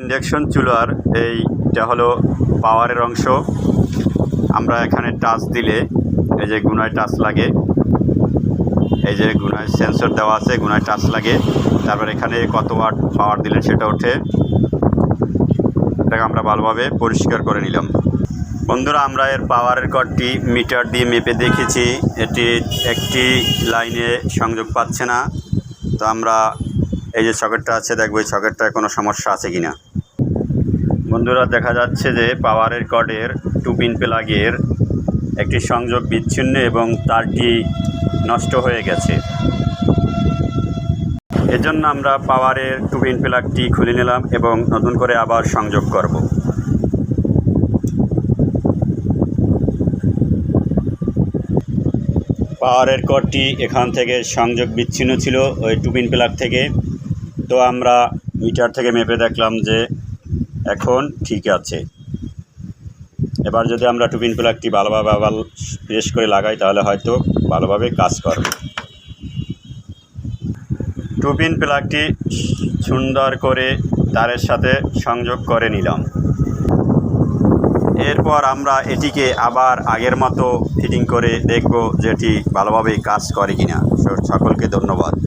Induction চুলার এইটা হলো পাওয়ারের অংশ। আমরা এখানে টাচ দিলে এই যে গুনায় টাচ লাগে, এই যে গুনায় সেন্সর দেওয়া আছে, গুনায় টাচ লাগে। তারপর এখানে কত ওয়াট পাওয়ার দিলেন সেটা ওঠে। এটাকে আমরা ভালোভাবে পরিষ্কার করে নিলাম। বন্ধুরা, আমরা এর পাওয়ারের কর্ডটি মিটার দিয়ে মেপে দেখেছি। এটি একটি লাইনে সংযোগ পাচ্ছে না। তো আমরা এই যে সকেটটা আছে দেখব এই সকেটটায় কোনো সমস্যা আছে কি না বন্ধুরা, দেখা যাচ্ছে যে পাওয়ারের কর্ডের টু পিন প্লাগের একটি সংযোগ বিচ্ছিন্ন এবং তারটি নষ্ট হয়ে গেছে। এজন্য আমরা পাওয়ারের টু পিন প্লাগটি খুলে নিলাম এবং নতুন করে আবার সংযোগ করব। পাওয়ারের কর্ডটি এখান থেকে সংযোগ বিচ্ছিন্ন ছিল ওই টু পিন প্লাগ থেকে। তো আমরা মিটার থেকে মেপে দেখলাম যে এখন ঠিক আছে। এবার যদি আমরা টুপিন প্লাগটি ভালোভাবে আবার প্রেস করে লাগাই, তাহলে হয়তো ভালোভাবে কাজ করবে। টুপিন প্লাগটি সুন্দর করে তারের সাথে সংযোগ করে নিলাম। এরপর আমরা এটিকে আবার আগের মতো ফিটিং করে দেখব যে এটি ভালোভাবে কাজ করে কিনা। সকলকে ধন্যবাদ।